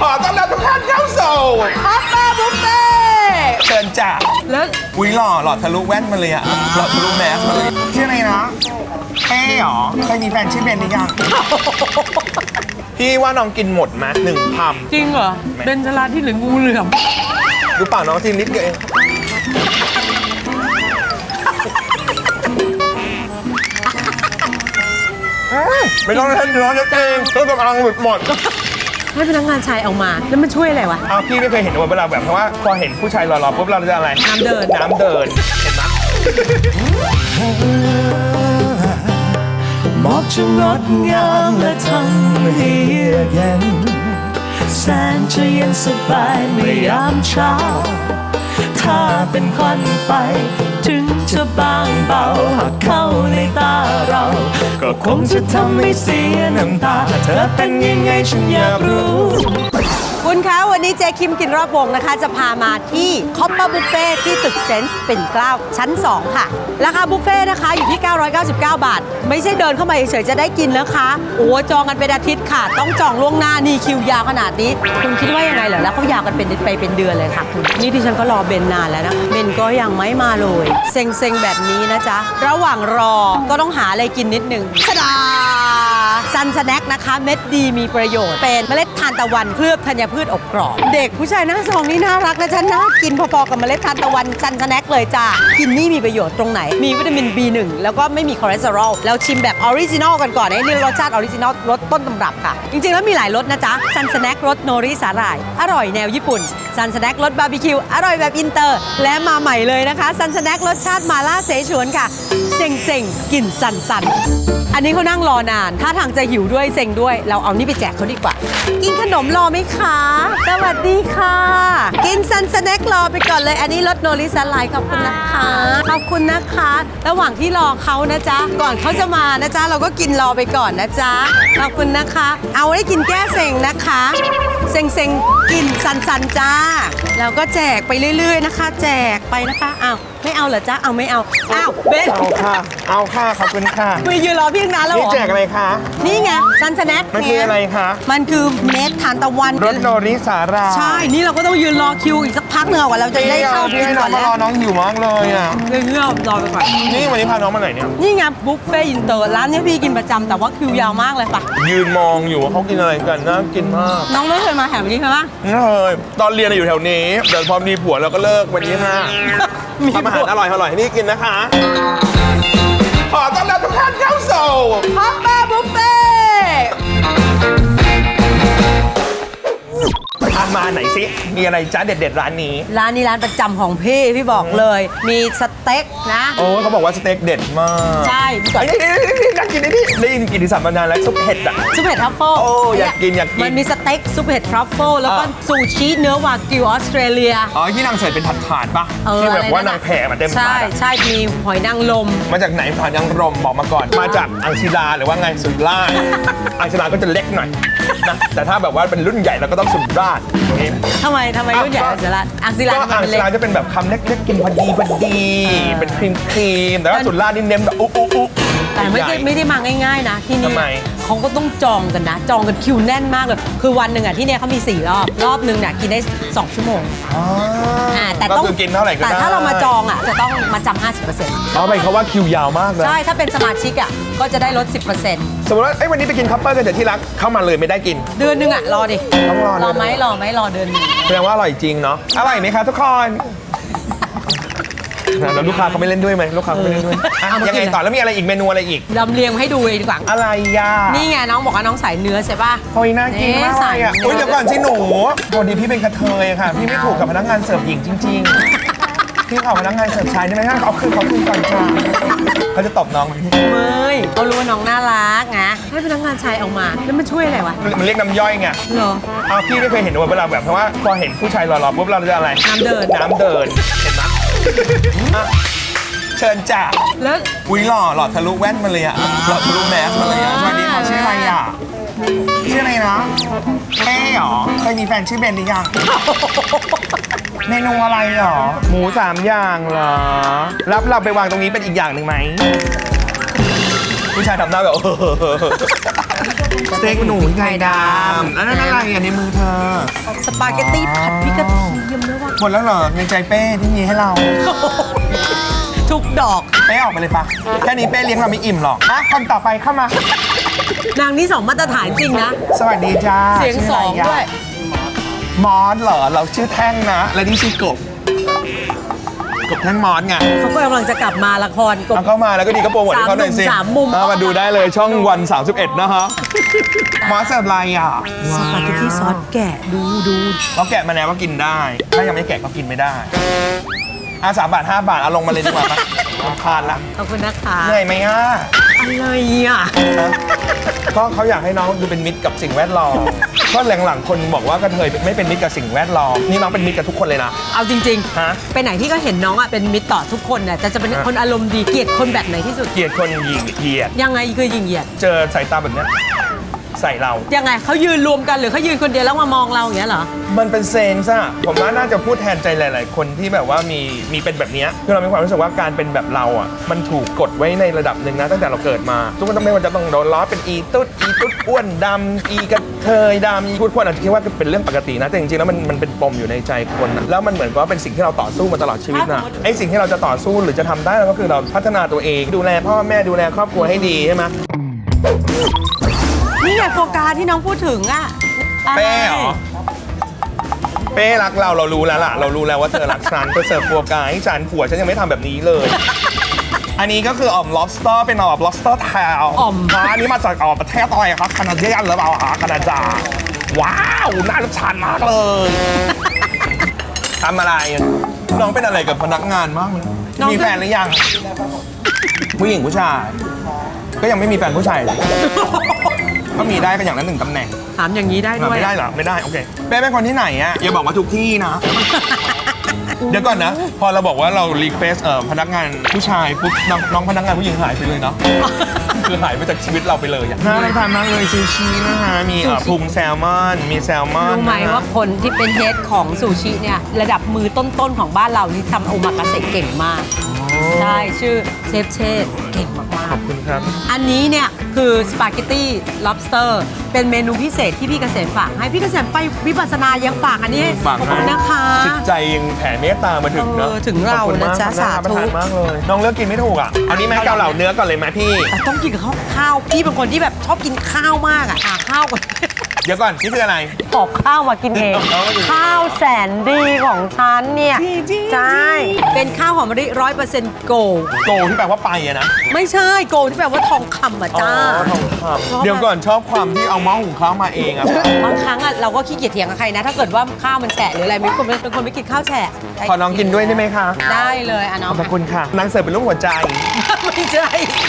ขอต้อนรับทุกท่านเข้าสู่ฮอปเปอร์บุฟเฟ่เชิญจ่าแล้วอุ้ยหล่อหล่อทะลุแว่นมาเลยอะหล่อทะลุแมสมาเลยชื่ออะไรนะเป้เหรอเคยมีแฟนชื่อเบนหรือยังพี่ว่าน้องกินหมดไหมหนึ่งคจริงเหรอเบนจราที่หรืองูเหลือมำดูเปล่าน้องทีนิดเดียวเองอืมไม่ต้องเล่นน้องจะเองต้องกำลังหลุดหมด ให้พนักงานชายเอามา แล้วมันช่วยอะไรวะ เอาพี่ไม่เคยเห็นว่าเวลาแบบเพราะว่าพอเห็นผู้ชายหล่อๆปุ๊บเราจะอะไรน้ำเดิน น้ำเดินเห็นไหมมอบจะงดงามและทำให้เยือกเย็นแสนจะเย็นสบายเมื่อยามเช้า ถ้าเป็นควันไฟถึง จะบางเบาหากเข้าในตาเรา ก็คงจะทำให้เสียน้ำตาเธอเป็นยังไงฉันอยากรู้ คุณคะ วันนี้เจคิมกินรอบวงนะคะ จะพามาที่คอปเปอร์บุฟเฟ่ที่ตึกเซนส์ปิ่นเกล้าชั้น 2 ค่ะ ราคาบุฟเฟ่นะคะอยู่ที่ 999 บาท ไม่ใช่เดินเข้ามาเฉยๆจะได้กินนะคะ โอ้จองกันเป็นอาทิตย์ค่ะ ต้องจองล่วงหน้านี่คิวยาวขนาดนี้ คุณคิดว่ายังไงเหรอแล้วเขายาวกันเป็นไปเป็นเดือนเลยค่ะคุณนี่ที่ฉันก็รอเบนนานแล้วนะเบนก็ยังไม่มาเลยเซ็งๆแบบนี้นะจ๊ะระหว่างรอก็ต้องหาอะไรกินนิดนึงชดา ซันสแน็คนะคะ เม็ดดีมีประโยชน์ เป็นเมล็ดทานตะวันเคลือบธัญพืชอบกรอบ เด็กผู้ชายหน้าซองนี่น่ารักนะจ๊ะน่ากินพอๆกับเมล็ดทานตะวันซันสแน็คเลยจ้ากินนี่มีประโยชน์ตรงไหน มีวิตามิน B1 แล้วก็ไม่มีคอเลสเตอรอลแล้วชิมแบบออริจินอลกันก่อนไอ้นี่รสชาติออริจินอลรสต้นตำรับค่ะ จริงๆแล้วมีหลายรสนะจ๊ะซันสแน็ครสโนริสาหร่าย อร่อยแนวญี่ปุ่นซันสแน็ครสบาร์บีคิวอร่อยแบบอินเตอร์ และมาใหม่เลยนะคะซันสแน็ครสชาติมาล่าเสฉวนค่ะเซ็งเซ็งๆกลิ่นสันสันๆ อันนี้เขานั่งรอนาน ถ้าทางจะหิวด้วยเซ็งด้วย เราเอานี่ไปแจกเขาดีกว่า กินขนมรอไหมคะ สวัสดีค่ะ กินซันสแน็ครอไปก่อนเลย อันนี้รสโนริสไลด์ขอบคุณนะคะ ขอบคุณนะคะ ระหว่างที่รอเขานะจ๊ะ ก่อนเขาจะมานะจ๊ะ เราก็กินรอไปก่อนนะจ๊ะ ขอบคุณนะคะ เอาไว้กินแก้เซ็งนะคะเซ็งเซ็งกินสันสันจ้าเราก็แจกไปเรื่อย ๆ นะคะ แจกไปนะคะ อ้าว ไม่เอาเหรอจ๊ะเอาไม่เอาอ้าวเบนเอาค่ะ เอาค่ะขอบคุณค่ะคุยยืนรอพี่ตั้งนานแล้วเหนี่รอแจกอะไรคะ นี่ไงซันสแน็คมันคืออะไรคะ มันคือเม็ดทานตะวันรสโนริสาหร่ายใช่ นี่เราก็ต้องยืนรอคิวอีกสักพักหนึ่งกว่าเราจะได้เข้าพี่กินให้น้ก่อองนมารแล้อวน้องหิวมากเลยอะ เรื่องรอรอไปก่อนนี่วันนี้พาน้องมาไหนเนี่ย นี่ไงบุฟเฟ่อินเตอร์ร้านเนี้ยพี่กินประจำแต่ว่าคิวยาวมากเลยปะยืนมองอยู่ว่าเขากินอะไรกันน่ากินมากน้องไม่เคยมาแถวนี้ใช่ปะไม่เคยตอนเรียนอยู่แถวนี้เดี๋ยวพอมีผัวเราก็เลิกวันนี้ค่ะ มีทำอาผัหาวรอร่อยอร่อยให้นี่กินนะคะ ขอต้อนรับทุกท่านเข้าสู่ ฮอปเปอร์บุฟเฟ่ อะมาไหนสิ มีอะไรจ้าเด็ด ๆ ร้านนี้ ร้านนี้ร้านประจำของพี่ พี่บอกเลย มีสเต็กนะ โอ้เขาบอกว่าสเต็กเด็ดมากใช่ไอ้นี่นี่นี่อยากกินไอ้นี่ได้ยินกินที่สัมมานานแล้วซุปเห็ดอะ ซุปเห็ดทรัฟเฟิลโอ้อยากกินอยากกินมันมีสเต็กซุปเห็ดทรัฟเฟิลแล้วก็อะ ซูชิเนื้อวากิวออสเตรเลีย อ๋อที่นางเสิร์ฟเป็นถาดๆปะเออที่แบบอะไรว่านั่นนางน่ะแผ่มาเต็มถาใช่ดอะใช่มีหอยนางรม มาจากไหนผ่านยังรมบอกมาก่อน มาจากอังศิลาหรือว่าไงสุราษฎร์อังศิลาก็จะเล็กหน่อยนะแต่ถ้าแบบว่าเป็นรุ่นใหญ่เราก็ต้องสุราษฎร์อย่างนี้ทำไมทำไมรุ่นใหญ่ก็อังศิลาอังศิลาก็ทำไมอังเป็นศิเล็กลาจะเป็นแบบคำเล็กๆกินพอดีพอดีอเป็นครีมครีมๆแต่ว่าสุราษฎร์นี่เน้นแบบอุ๊อุ๊อุ๊ แต่ไม่ได้ใหญ่ไม่ได้มาง่ายๆนะที่นี่ทำไม เขาก็ต้องจองกันนะ จองกันคิวแน่นมากเลย คือวันหนึ่งอะที่เนี่ยเขามี 4 รอบ รอบหนึ่งเนี่ยกินได้ 2 ชั่วโมงอ๋ออ่าแต่ก็ต้องคือกินเท่าไหร่ก็ได้แต่ถ้าเรามาจองอะจะต้องมาจำ50%อ๋อหมายความว่าคิวยาวมากเลยใช่ ถ้าเป็นสมาชิกอะก็จะได้ลด 10% สมมติว่าเอ้ยวันนี้ไปกินคัพเปอร์กันแต่ที่รักเข้ามาเลยไม่ได้กิน เดือนหนึงอะ รอดิ ต้องรอเดือนรอไหมรอไหมรอเดือนหนึงแสดงว่าอร่อยจริงเนาะอร่อยไหมคะทุกคนนะแล้วลูกค้าเขาไม่เล่นด้วยไหมลูกค้าเขาไม่เล่นด้วยอะยังไงต่อแล้วมีอะไรอีกเมนูอะไรอีก ลำเลียงมาให้ดูเลยดีกว่า อะไรย่านี่ไงน้องบอกว่าน้องใส่เนื้อใช่ป่ะ โอ้ยน่ากินมากเอ๊ะใส่เลยอะเนื้อโอ้ยเดี๋ยวก่อนสิหนูพอดีพี่เป็นกระเทยค่ะ พี่ไม่ถูกกับพนักงานเสิร์ฟหญิงจริง ๆ พี่ขอพนักงานเสิร์ฟชายได้ไหมคะเอาคืนเขาคืนก่อนค่ะเขาจะตบน้องไหมพี่เฮ้ย เขารู้ว่าน้องน่ารักนะให้พนักงานชายเอามา แล้วมันช่วยอะไรวะมันเรียกน้ำย่อยไงเหรอ เอาพี่ไม่เคยเห็นว่าเวลาแบบเพราะว่าพอเห็นผู้ชายหล่อๆปุ๊บเราจะอะไรน้ำเดิน น้ำเดินเห็นไหมอะเชิญจ่าแล้วอุ้ยหล่อหล่อทะลุแว่นมาเลยอะหล่อทะลุแมสมาเลยอะสวัสดีค่ะชื่ออะไรอะชื่ออะไรนะเป้เหรอเคยมีแฟนชื่อเบนหรือยังเมนูอะไรเหรอ หมูสามอย่างเหรอ รับเราไปวางตรงนี้เป็นอีกอย่างหนึ่งไหม ผู้ชายทำหน้าแบบเออสเต็กหนูไก่ดำแล้วนั่นอะไรอะในมือเธอ สปาเกตตี้ผัดพริกกระเทียมด้วยว่ะหมดแล้วเหรอในใจเป้ที่มีให้เรา ทุกดอก เป้ออกไปเลยปะแค่นี้เป้เลี้ยงเราไม่อิ่มหรอกอะคนต่อไปเข้ามานางนี่สองมาตรฐานจริงนะ สวัสดีจ้าเสียงสองด้วย มอสเหรอ เราชื่อแท่งนะ และนี่ชื่อกบ กบแท่งมอสไงเขาก็กำลังจะกลับมาละครกบ เอาเข้ามาแล้วก็ดีก็โปรโมทให้เขาหน่อยสิสามมุมเอมาดูได้เลยช่องวัน 31 นะฮะมอสเสิร์ฟอะไรอะสปาเกตตี้ซอสแกะดูดูเราแกะมาแล้วก็กินได้ ถ้ายังไม่แกะก็กินไม่ได้อะสามบาทห้าบาทเอาลงมาเลยดีกว่าปะรำคาญละขอบคุณนะคะเหนื่อยไหมอะ อะไรอะก็เขาอยากให้น้องดูเป็นมิตรกับสิ่งแวดล้อมก็หลังๆคนบอกว่ากระเทยไม่เป็นมิตรกับสิ่งแวดล้อมนี่น้องเป็นมิตรกับทุกคนเลยนะ เอาจริงฮะ ๆ ไปไหนที่ก็เห็นน้องอะเป็นมิตรต่อทุกคนน่ะจะจะเป็นฮะคนอารมณ์ดีเกลียดคนแบบไหนที่สุด เกลียดคนยิงเหยียด ยังไงคือยิงเหยียด เจอสายตาแบบเนี้ย ใส่เรา ยังไงเขายืนรวมกันหรือเขายืนคนเดียวแล้วมามองเราอย่างเงี้ยเหรอ มันเป็นเซนส์อะผมว่าน่าจะพูดแทนใจหลาย ๆ คนที่แบบว่ามีมีเป็นแบบเนี้ยคือเรามีความรู้สึกว่าการเป็นแบบเราอะมันถูกกดไว้ในระดับหนึ่งนะตั้งแต่เราเกิดมา ทุกคนต้องไม่ว่าจะต้องโดนล้อเป็นอีตุ๊ดอีตุ๊ดอ้วนดำอีกระเทยดำอีพูดคนอาจจะคิดว่าเป็นเรื่องปกตินะแต่จริง ๆ แล้วมันมันเป็นปมอยู่ในใจคนนะแล้วมันเหมือนกับว่าเป็นสิ่งที่เราต่อสู้มาตลอดชีวิตนะไอ้สิ่งที่เราจะต่อสู้หรือจะทำได้ก็คือเราพัฒนาตัวเอง ดูแลพ่อแม่ดูแลครอบครัวให้ดีใช่ไหม นี่ไงโฟกาที่น้องพูดถึงอะเป้เหรอ เป้รักเราเรารู้แล้วล่ะ เรารู้แล้วว่าเธอรักฉันเธอเสิร์ฟฟัวกายให้ฉันผัวฉันยังไม่ทำแบบนี้เลย อันนี้ก็คืออ่อม lobster เป็นอ่อม lobster tail อ่อมะอันนี้มาจากอ่อมประเทศอะไรครับแคนาเดียนหรือเปล่าคะแคนาดาว้าวน่ารับทานมากเลยทำอะไรน้องเป็นอะไรกับพนักงานมากเลยน้อง มีแฟนหรือยัง ผู้หญิงผู้ชาย ก็ยังไม่มีแฟนผู้ชายเลย ก็มีได้ก็อย่างละหนึ่งตำแหน่งถามอย่างนี้ได้ด้วย ไม่ได้เหรอไม่ได้โอเคเป้เป็นคนที่ไหนอะอย่าบอกว่าทุกที่นะ เดี๋ยวก่อนนะ พอเราบอกว่าเรารีเควสเอ่อพนักงานผู้ชายปุ๊บน้องน้องพนักงานผู้หญิงหายไปเลยเนาะคือหายไปจากชีวิตเราไปเลยอะน่าทานมากเลยซูชินะฮะมีเอ่อซูชิพุงแซลมอนมีแซลมอนรู้ไหมนะฮะว่าคนที่เป็นเฮดของซูชิเนี่ยระดับมือต้นๆของบ้านเรานี่ทำโอมากาเสะเก่งมาก ใช่ ชื่อเชฟเชษเก่งมากขอบ คุณครับๆอันนี้เนี่ยคือสปาเกตตี้ lobster เป็นเมนูพิเศษที่พี่เกษมฝากให้พี่เกษมไปวิปัสสนายังฝากอันนี้ให้ฝากขอบให้คุณนะคะจิตใจยังแผ่เมตตามาถึงเนอะเออถึงเราขอบคุณมกนะจ๊ะน่รับประทานสาธุมากเลยน้องเลือกกินไม่ถูกอะอันนี้แม่เกาเหลาเนื้อก่อนเลยไหมพี่ แต่ต้องกินกับข้าวข้าวพี่เป็นคนที่แบบชอบกินข้าวมากอะหาข้าวก่อน เดี๋ยวก่อนนี่คืออะไรหอบข้าวมากินเอง เอามาดิข้าวแสนดีของฉันเนี่ยใช่เป็นข้าวหอมมะลิร้อยเปอร์เซ็นต์โกโกที่แปลว่าไปอะนะไม่ใช่โกที่แปลว่าทองคำอะจ้าอ๋อทองคำเดี๋ยวก่อนชอบความที่เอาหม้อหุงข้าวมาเองอะบางครั้งอะเราก็ขี้เกียจเถียงกับใครนะ ถ้าเกิดว่าข้าวมันแฉะหรืออะไรไม่คนเป็นคนไม่กินข้าวแฉะขอน้องกินด้วยได้ไหมคะได้เลยอะน้ของอบคุณค่ะนางเสิร์ฟเป็นรูปหัวใจไม่ใช่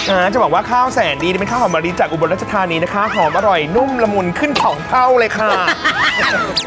อ่าจะบอกว่าข้าวแสนดีเป็นข้าวหอมมะลิจากอุบลราชธานีนะคะ หอมอร่อยนุ่มละมุนขึ้นสองเท่าเลยค่ะ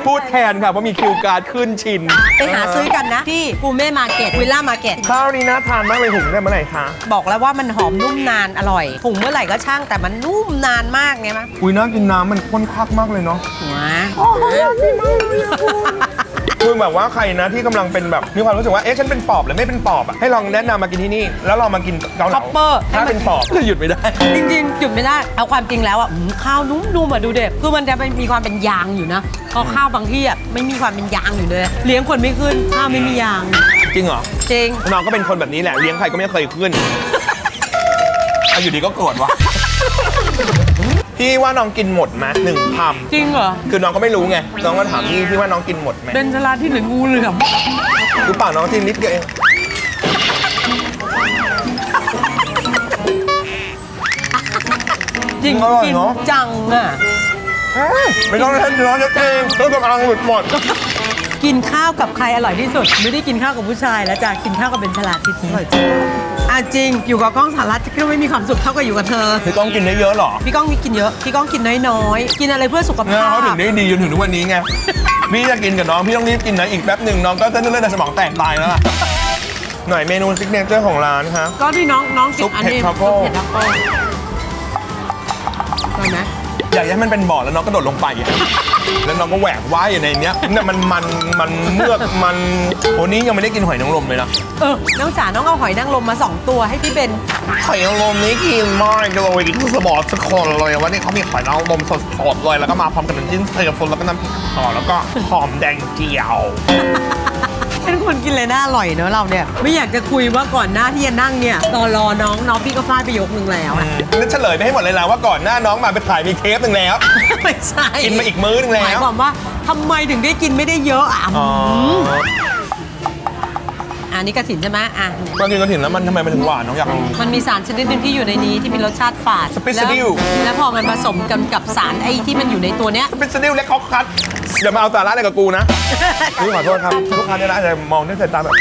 พูดแทนค่ะเพราะมีคิวการ์ดขึ้นชิน ไปหาซื้อกันนะ ที่กูเม่มาเก็ตวิลล่ามาเก็ตข้าวนี้น่าทานมากเลยหุงได้เมื่อไหร่คะ บอกแล้วว่ามันหอมนุ่มนานอร่อยหุงเมื่อไหร่ก็ช่างแต่มันนุ่มนานมากไงมั้ยอุ้ยน่ากินน้ำมันข้นคักมากเลยเนาะ หัวคื อแบบว่าใครนะที่กำลังเป็นแบบมีความรู้สึกว่าเอ๊ะฉันเป็นปอบหรือไม่เป็นปอบอะให้ลองแนะนำมากินที่นี่ แล้วลองมากินเกาเหคัลาพเปอร์ถ้าเป็นปอบก็หยุดไม่ได้ จริงๆ หยุดไม่ได้ เอาความจริงแล้วอะอืมข้าวนุ่มๆอะดูเด็กคือมันจะมีความเป็นยางอยู่นะเพราะข้าวบางที่อะไม่มีความเป็นยางอยู่เลย เลี้ยงคนไม่ขึ้นข้าวไม่มียาง จริงเหรอ จริง น้องก็เป็นคนแบบนี้แหละ เลี้ยงใครก็ไม่เคยขึ้น อะอยู่ดีก็โกรธวะ พี่ว่าน้องกินหมดไหมหนึ่งคจริงเหรอำคือน้องก็ไม่รู้ไง น้องก็ถามพี่พี่ว่าน้องกินหมดไหมเป็นสลาที่หรืองูเหลือมรู้เปล่าน้องกินนิดเดียวเองจริงอร่อยกินเนาะจังอะไม่ต้องเล่นน้องจะเองต้องกำลังหลุดหมด กินข้าวกับใครอร่อยที่สุด ไม่ได้กินข้าวกับผู้ชายแล้วจ้ะกินข้าวกับเป็นฉลาดที่อร่อยจริงอะ จริง อยู่กับกล้องสารัตก็ไม่มีความสุขเท่ากับอยู่กับเธอ พี่ก้องกินได้เยอะเหรอพี่ก้องมีกินเยอะพี่ก้องกินน้อยๆกินอะไรเพื่อสุขเนี่ยภาพเขาถึงได้ดีจนถึงทุกวันนี้ไง พี่จะกินกับน้อง พี่ต้องรีบกินนะอีกแป๊บหนึ่งน้องก็เส้นเลือดในสมองแตกตายแล้วล่ะหน่อยเมนูซิกเนเจอร์ของร้านครับ ก็ที่น้องน้องกินซุปอันเผ็ดนี้ทรัฟเฟิล ซุปเผ็ดทรัฟเฟิลอร่อยไหมอยากให้มันเป็นบ่อแล้วน้องกระโดดลงไปอะ แล้วน้องก็แหวกว่ายอยู่ในเนี้ยเนี่ยมันมันมันเมือกมันโอ้นี้ยังไม่ได้กินหอยนางรมเลยนะเออน้องจ๋าน้องเอาหอยนางรมมา2ตัวให้พี่เบนหอยนางรมนี้กินมากเลยคือสมองทุกคนเลยว่านี่เขามีหอยนางรมสดๆเลยแล้วก็มาพร้อมกับน้ำจิ้มเซฟนแล้วก็น้ำพริกห่อแล้วก็หอมแดงเจียว เป็นคนกินเลยน่าอร่อยเนอะเราเนี่ย ไม่อยากจะคุยว่าก่อนหน้าที่จะนั่งเนี่ยตอนรอน้องน้องพี่ก็ฟาดไปยกหนึ่งแล้วอะแล้วเฉลยไปให้หมดเลยนะว่าก่อนหน้าน้องมาไปถ่ายมีเทปหนึ่งแล้ว ไม่ใช่กินมาอีกมื้อหนึงแล้หมายวความว่าทำไมถึงได้กินไม่ได้เยอะอะ อ๋อ อันนี้กระถินใช่ไหมอะ ตอนกินกระถิ่นแล้วมันทำไมมันถึงหวานน้องอยากรู้ มันมีสารชนิดหนึงที่อยู่ในนี้ที่มีรสชาติฝาดสปิซซิดิลแล้วแล้วพอมันผสมกันกับสารไอ้ที่มันอยู่ในตัวเนี้ย เป็นสติลเล็กเขาคัดอย่ามาเอาสาระอะไรกับกูนะ นี่ขอโทษครับ ลูกค้าเนี่ยนะอาจจะมองด้วยสายตาแบบ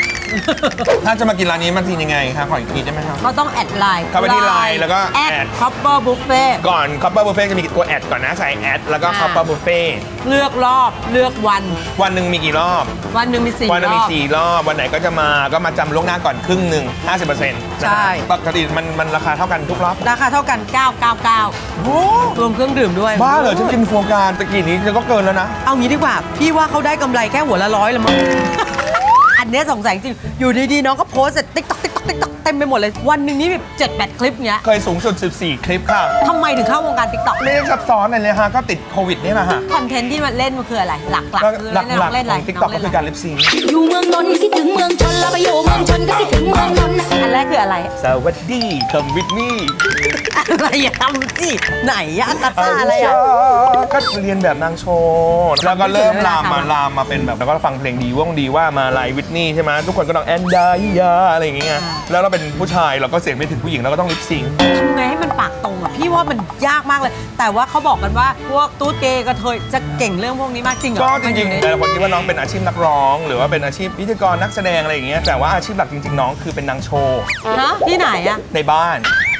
ถ้าจะมากินร้านนี้มันทียังไงครับขออีกทีได้ไหมครับก็ต้องแอดไลน์เข้าไปที่ Line แล้วก็แอแอด ดคอปเปอร์บุฟเฟ่ก่อนคัพเปอร์บุฟเฟ่จะมีตัวแอดก่อนนะใส่แอดแล้วก็อ่าคัพเปอร์บุฟเฟ่เลือกรอบเลือกวัน วันหนึ่งมีกี่รอบ วันหนึ่งมีสี่วันหนึงรมีอบ สี่รอบ วันไหนก็จะมาก็มาจำล่วงหน้าก่อนครึ่งหนึ่ง50%นะใช่ ปกติมันมันราคาเท่ากันทุกรอบราคาเท่ากัน 999โอ้รวมเครื่องดื่มด้วยบ้าเหรอฉันกินโฟกาตะกี้นี้ฉันก็เกินแล้วนะ เอางี้ดีกว่า พี่ว่าเขาได้กำไรแค่หัวละร้อยละมั้งอัน เนี้ยสงสัยจริง อยู่ดีๆน้องก็โพสต์เสร็จติ๊กต๊อกติ๊กต๊อกติ๊กต๊อกเต็มไปหมดเลย วันหนึ่งนี่แบบเจ็ดแปดคลิปเงี้ยเคยสูงสุด 14 คลิปค่ะ ทำไมถึงเข้าวงการติ๊กต็อกไม่ได้ซับซ้อนอะไรเลยฮะ ก็ติดโควิดนี่แหละฮะคอนเทนต์ที่มันเล่นมันคืออะไร หลักๆก็คือหลักเล่นหลักเล่นขอะไรองทิกตอกน้ก็งคืเล่อนการลิปซิงค์อยู่เมืองนนท์คิดถึงเมืองชนแล้วไปอยู่เมืองชนก็คิดถึงเมืองนนท์อันแรกคืออะไร สวัสดีคำวิทนี่ อะไรอะทำสิไหนอะอากาซ่าอะไรอะ ก็เรียนแบบนางโชว์แล้วก็เริ่มลามมาทำลามมาเป็นแบบแล้วก็ฟังเพลงดีว่องดีว่ามาไลฟ์วิทนี่ใช่ไหมทุกคนก็ต้องแอนดายาอะไรอย่างเงี้ยแล้วเราเป็นผู้ชายเราก็เสียงไม่ถึงผู้หญิงเราก็ต้องลิปซิงค์ทำไงให้มันปากตรงอะพี่ว่ามันยากมากเลย แต่ว่าเขาบอกกันว่าพวกตูดเกย์กระเทยจะเก่งเรื่องพวกนี้มากจริงเหรอก็จมันอริงยู่ในๆแต่ละคนคิดว่าน้องเป็นอาชีพนักร้อง หรือว่าเป็นอาชีพพิธีกรนักแสดงอะไรอย่างเงี้ยแต่ว่าอาชีพหลักจริง ๆ น้องคือเป็นนางโชว์ฮะที่ไหนอะในบ้าน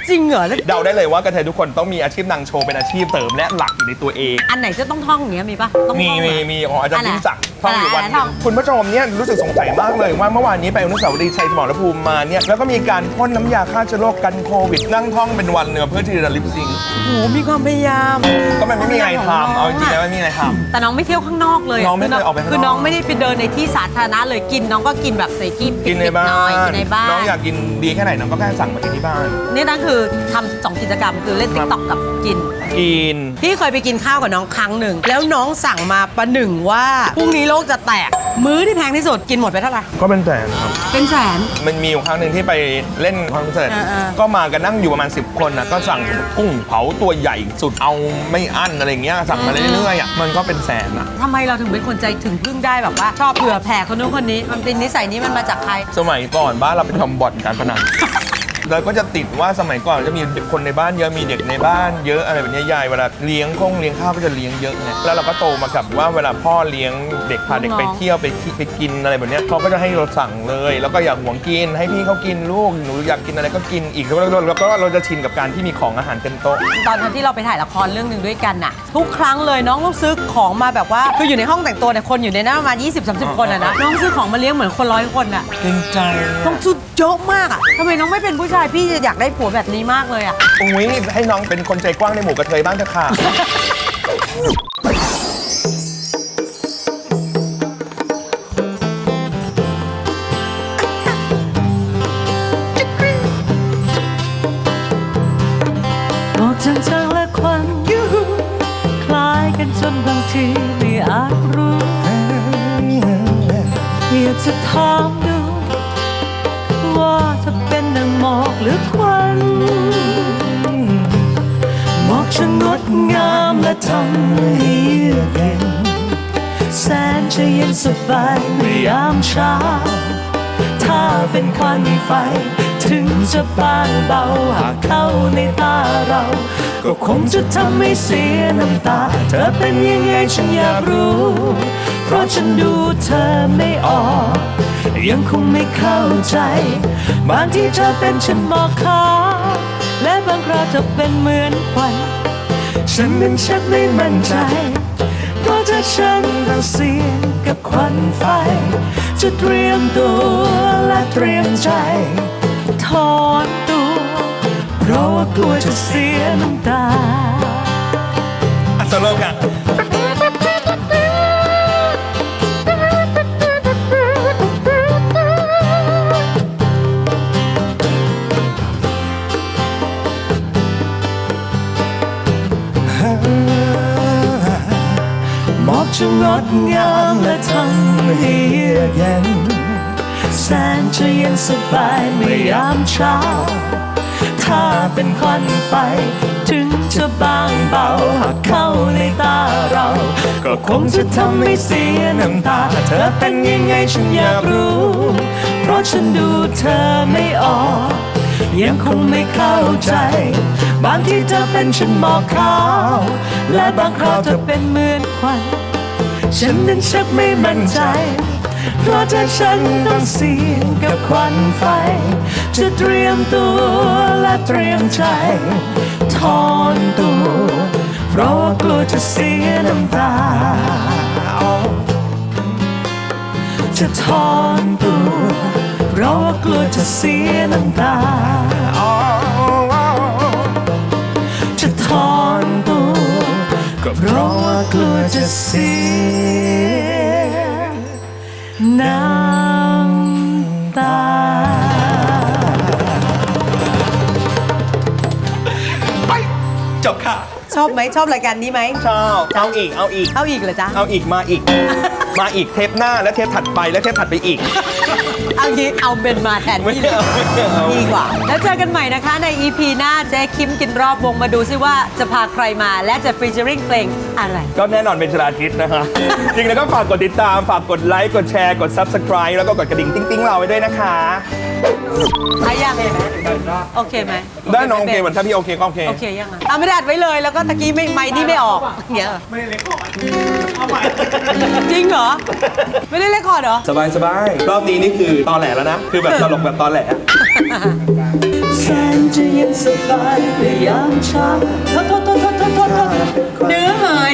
จริงเหรอแล้วเดาได้เลยว่ากระเทยทุกคนต้องมีอาชีพนางโชว์เป็นอาชีพเสริมและหลักอยู่ในตัวเอง อันไหนจะต้องท่องอย่างเงี้ยมีปะต้องมีท่องเหรมีอ มีของอาจารย์อะไรยิ่งศักดิ์ท่องอยู่วันหอะไรนึท่องงคุณผู้ชมเนี่ยรู้สึกสงสัยมากเลยว่าเมื่อวานนี้ไปอนุสาวรีย์ชัยสมรภูมิมาเนี่ยแล้วก็มีการพ่นน้ำยาฆ่าเชื้อโรคกันโควิดนั่งท่องเป็นวันเนื้อเพื่อที่จะลิปซิงค์โอ้โหมีความพยายามก็มันไม่มีอะไรทำเอาจริงๆแล้วไม่มีอะไรทแต่น้องไม่เที่ยวข้างนอกเลยน้องไม่เคยออกไปข้างนอก คือน้องไม่ได้ไปเดินในที่สาธารณะเลยกินน้องก็กินแบบในที่ำกินในบ้าปิดๆหอยนกินในบ้านน้องอยากกินดีแค่ไหนน้องก็แค่สั่งมากินที่บ้าน นี่นั่นคือทำสองกิจกรรมคือเล่นติ๊กต็อกกับ กิน กิน พี่เคยไปกินข้าวกับน้องครั้งหนึ่ง แล้วน้องสั่งมาประหนึ่งว่าพรุ่งนี้โลกจะแตก มื้อที่แพงที่สุดกินหมดไปเท่าไหร่ ก็เป็นแสนครับ เป็นแสน มันมีอยู่ครั้งหนึ่งที่ไปเล่นคอนเสิร์ตอ่าๆก็มากันนั่งอยู่ประมาณ 10 คนนะก็สั่งกุ้งเผาตัวใหญ่สุดเอาไม่อั้นอะไรเงี้ยสั่งมาเรื่อยๆอะมันก็เป็นแสนอะทำไมเราถึงเป็นคนใจถึงพึ่งได้แบบว่า ชอบเผื่อแผ่คนนู้นคนนี้ มันเป็นนิสัยนี้มันมาจากใคร สมัยก่อนบ้านเราเป็นทำบ่อนการพนัน แล้วก็จะติดว่าสมัยก่อนจะมีคนในบ้านเยอะมีเด็กในบ้านเยอะอะไรแบบเนี้ยยายเวลาเลี้ยงคงเลี้ยงข้าวก็จะเลี้ยงเยอะไงแล้วเราก็โตมากับว่าเวลาพ่อเลี้ยงเด็กพาเด็กไปน้องๆเที่ยวไปที่ไปกินอะไรแบบเนี้ยเขาก็จะให้เราสั่งเลย แล้วก็อยากหวงกิน ให้พี่เขากินลูกหนูอยากกินอะไรก็กินอีกแล้วเราเราก็เราจะชินกับการที่มีของอาหารเต็มโต๊ะตอนนั้นที่เราไปถ่ายละครเรื่องหนึ่งด้วยกันน่ะ ทุกครั้งเลยน้องต้องซื้อของมาแบบว่าคืออยู่ในห้องแต่งตัวเนี่ยคนอยู่ในนั้นประมาณ20-30 คนอะนะน้องซื้อของมาเลี้ยงเหมือนคนร้อยคนอะเกรงใจต้องซื้อเยอะมากอะทำไมน้องไม่เป็นผู้ชายพี่จะอยากได้ผัวแบบนี้มากเลยอะอุ้ยให้น้องเป็นคนใจกว้างในหมู่กระเทยบ้างเถอะค่ะหมอกจางๆและควันยูหูคล้ายกันจนบางทีไม่อาจรู้อยากจะถาม หมอกหรือควันหมอกช่างงดงามและทำให้เยือกเย็นแสนจะเย็นสบายในยามเช้า ถ้าเป็นควันไฟ ถึงจะบางเบาหากเข้าในตาเรา ก็คงจะทำให้เสียน้ำตา เธอเป็นยังไงฉันอยากรู้ เพราะฉันดูเธอไม่ออก ยังคงไม่เข้าใจ บางที่เธอเป็นฉันบอกขาวและบางคราวเธอเป็นเหมือนควัน ฉันนั้นชักไม่มั่นใจ เพราะถ้าฉันต้องเสี่ยงกับควันไฟ จะเตรียมตัวและเตรียมใจถอนตัว เพราะว่ากลัวจะเสียน้ำตาโซโลค่ะ จะงดงามและทำให้เยือกเย็นแสนจะเย็นสบายเมื่อยามเช้า ถ้าเป็นควันไฟ ถึงจะบางเบาหากเข้าในตาเรา ก็คงจะทำให้เสียน้ำตา เธอเป็นยังไงฉันอยากรู้ เพราะฉันดูเธอไม่ออก ยังคงไม่เข้าใจ บางทีเธอเป็นฉันหมอกขาว และบางคราวเธอเป็นเหมือนควัน ฉันนั้นชักไม่มั่นใจ เพราะถ้าฉันต้องเสี่ยงกับควันไฟ จะเตรียมตัวและเตรียมใจถอนตัว เพราะว่ากลัวจะเสียน้ำตา จะถอนตัว เพราะว่ากลัวจะเสียน้ำตา ก็เพราะว่ากลัวจะเสียน้ำตาจบค่ะ ชอบไหมชอบรายการนี้ไหม ชอบเอาอีก เอาอีก เอาอีกเหรอจ๊ะ เอาอีกมาอีก มาอีกเทปหน้าและเทปถัดไปและเทปถัดไปอีกเอางี้เอาเบนมาแทนไม่ที่เอาไม่เอาดีกว่า แล้วเจอกันใหม่นะคะใน EP หน้าเจ๊คิมกินรอบวงมาดูซิว่าจะพาใครมาและจะฟีเจอริงเพลงอะไร ก็แน่นอนเป็นชลาทิศนะคะ จริงแล้วก็ฝากกดติดตาม ฝากกดไลค์ กดแชร์ กด Subscribe แล้วก็กดกระดิ่งติ๊งติ๊งๆเราไว้ด้วยนะคะ อายังเห็นไหมโอเคไหมได้น้องโอเคเหมือนถ้าพี่โอเคก็โอเค โอเคยังอะอะไม่ได้อัดไว้เลยแล้วก็ตะกี้ไม่ไม่นี่ไม่ออกเงี้ยไม่ได้เล็กคอร์ดจริงเหรอ ไม่ได้เล็กคอร์ดเหรอ สบายสบายรอบนี้นี่คือตอแหลแล้วนะ คือแบบตลกแบบตอแหลแสนจะเย็นสบายในยามเช้าโทษโทษโทษโทษโทษโทษเนื้อหาย